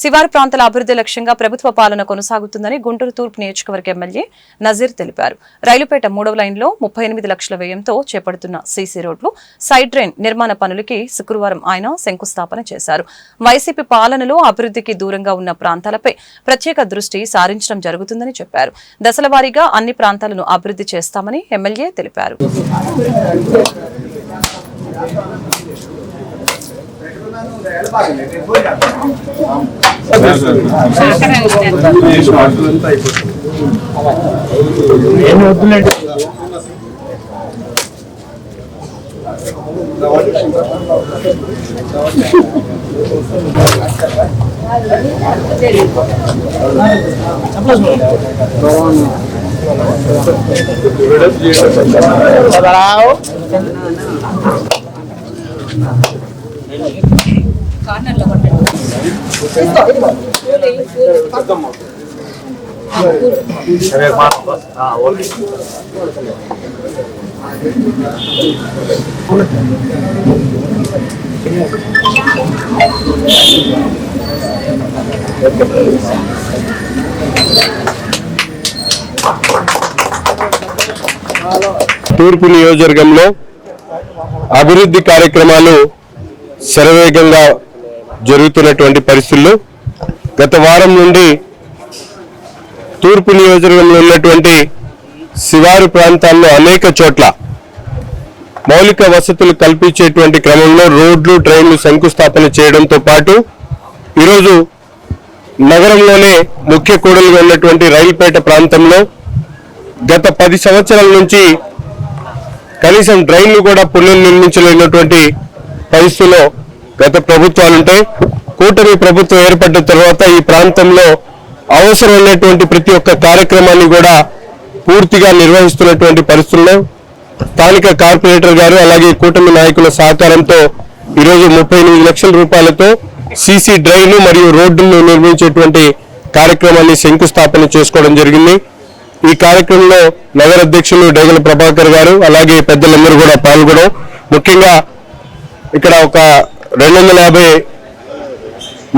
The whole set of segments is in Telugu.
శివారు ప్రాంతాల అభివృద్ధి లక్ష్యంగా ప్రభుత్వ పాలన కొనసాగుతుందని గుంటూరు తూర్పు నియోజకవర్గ ఎమ్మెల్యే నజీర్ తెలిపారు. రైలుపేట మూడవ లైన్లో ముప్పై ఎనిమిది లక్షల వ్యయంతో చేపడుతున్న సీసీ రోడ్లు సైడ్ డ్రైన్ నిర్మాణ పనులకి శుక్రవారం ఆయన శంకుస్థాపన చేశారు. వైసీపీ పాలనలో అభివృద్ధికి దూరంగా ఉన్న ప్రాంతాలపై ప్రత్యేక దృష్టి సారించడం జరుగుతుందని చెప్పారు. దశల అన్ని ప్రాంతాలను అభివృద్ధి చేస్తామని ఎమ్మెల్యే తెలిపారు. ఏమి వద్దులేండి Bravo. తూర్పు నియోజకవర్గంలో అభివృద్ధి కార్యక్రమాలు శరవేగంగా జరుగుతున్నటువంటి పరిస్థితుల్లో గత వారం నుండి తూర్పు నియోజకవర్గంలో ఉన్నటువంటి శివారు ప్రాంతాల్లో అనేక చోట్ల మౌలిక వసతులు కల్పించేటువంటి క్రమంలో రోడ్లు ట్రైన్లు శంకుస్థాపన చేయడంతో పాటు ఈరోజు నగరంలోనే ముఖ్య కూడలుగా ఉన్నటువంటి రైలుపేట ప్రాంతంలో గత పది సంవత్సరాల నుంచి కనీసం డ్రైన్లు కూడా పునర్నిర్మించలేనటువంటి పరిస్థితిలో గత ప్రభుత్వాలుంటే కూటమి ప్రభుత్వం ఏర్పడిన తర్వాత ఈ ప్రాంతంలో అవసరమైనటువంటి ప్రతి ఒక్క కార్యక్రమాన్ని కూడా పూర్తిగా నిర్వహిస్తున్నటువంటి పరిస్థితుల్లో స్థానిక కార్పొరేటర్ గారు అలాగే కూటమి నాయకుల సహకారంతో ఈరోజు ముప్పై ఎనిమిది లక్షల రూపాయలతో సీసీ డ్రైవ్లు మరియు రోడ్డును నిర్మించేటువంటి కార్యక్రమాన్ని శంకుస్థాపన చేసుకోవడం జరిగింది. ఈ కార్యక్రమంలో నగర అధ్యక్షులు డేగల ప్రభాకర్ గారు అలాగే పెద్దలందరూ కూడా పాల్గొనడం. ముఖ్యంగా ఇక్కడ ఒక రెండు వందల యాభై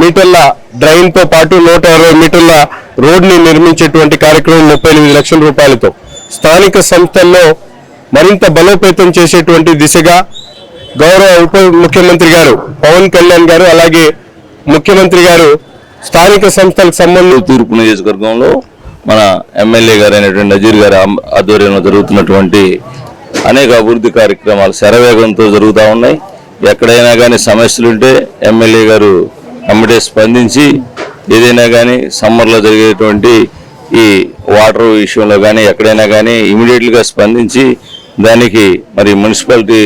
మీటర్ల డ్రైన్తో పాటు నూట ఇరవై మీటర్ల రోడ్ని నిర్మించేటువంటి కార్యక్రమం ముప్పై ఎనిమిది లక్షల రూపాయలతో. స్థానిక సంస్థల్లో మరింత బలోపేతం చేసేటువంటి దిశగా గౌరవ ఉప ముఖ్యమంత్రి గారు పవన్ కళ్యాణ్ గారు అలాగే ముఖ్యమంత్రి గారు స్థానిక సంస్థలకు సంబంధించి తూర్పు నియోజకవర్గంలో మన ఎమ్మెల్యే గారు అయినటువంటి నజీర్ గారి ఆధ్వర్యంలో జరుగుతున్నటువంటి అనేక అభివృద్ధి కార్యక్రమాలు శరవేగంతో జరుగుతూ ఉన్నాయి. ఎక్కడైనా కానీ సమస్యలుంటే ఎమ్మెల్యే గారు అమ్మటే స్పందించి ఏదైనా కానీ సమ్మర్లో జరిగేటువంటి ఈ వాటర్ విషయంలో కానీ ఎక్కడైనా కానీ ఇమీడియట్గా స్పందించి దానికి మరి మున్సిపాలిటీ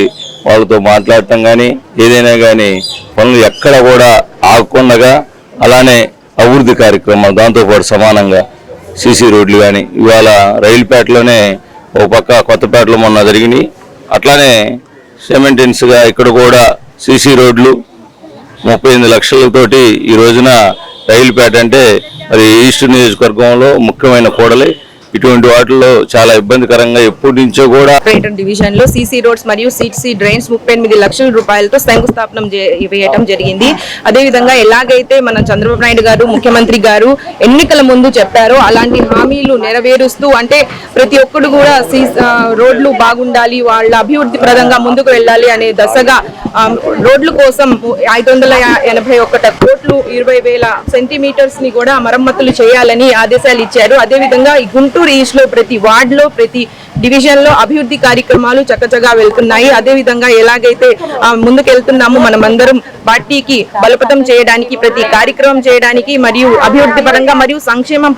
వాళ్ళతో మాట్లాడటం కానీ ఏదైనా కానీ పనులు ఎక్కడ కూడా ఆగకుండగా అలానే అభివృద్ధి కార్యక్రమాలు దాంతోపాటు సమానంగా సీసీ రోడ్లు కానీ ఇవాళ రైలుపేటలోనే ఒక పక్క కొత్తపేటలో మొన్న జరిగినాయి. అట్లానే సెమెంటెన్స్గా ఇక్కడ కూడా సీసీ రోడ్లు ముప్పై ఎనిమిది లక్షలతోటి ఈ రోజున రైలుపేట అంటే అది ఈస్ట్ నియోజకవర్గంలో ముఖ్యమైన కూడలి. ఇటువంటి వాటిలో చాలా ఇబ్బందికరంగా ఎప్పటి నుంచో కూడా కార్పొరేటర్ డివిజన్లో సీసీ రోడ్స్ మరియు సిసి డ్రైన్స్ ముప్పై ఎనిమిది లక్షల రూపాయలతో శంకుస్థాపనం వేయటం జరిగింది. అదేవిధంగా ఎలాగైతే మన చంద్రబాబు నాయుడు గారు ముఖ్యమంత్రి గారు ఎన్నికల ముందు చెప్పారో అలాంటి హామీలు నెరవేరుస్తూ అంటే ప్రతి ఒక్కరు కూడా రోడ్లు బాగుండాలి వాళ్ళ అభివృద్ధి ప్రదంగా ముందుకు వెళ్ళాలి అనే దశగా రోడ్ల కోసం ఐదు వందల ఎనభై ఒకట కోట్లు ఇరవై వేల సెంటీమీటర్స్ని కూడా మరమ్మతులు చేయాలని ఆదేశాలు ఇచ్చారు. అదేవిధంగా ఈ గుంటూరు ఈస్ట్లో ప్రతి వార్డ్లో ప్రతి డివిజన్లో అభివృద్ధి కార్యక్రమాలు చక్కచగా వెళ్తున్నాయి. అదేవిధంగా ఎలాగైతే ముందుకెళ్తున్నామో మనమందరం పార్టీకి బలపతం చేయడానికి ప్రతి కార్యక్రమం చేయడానికి మరియు అభివృద్ధి పరంగా మరియు సంక్షేమం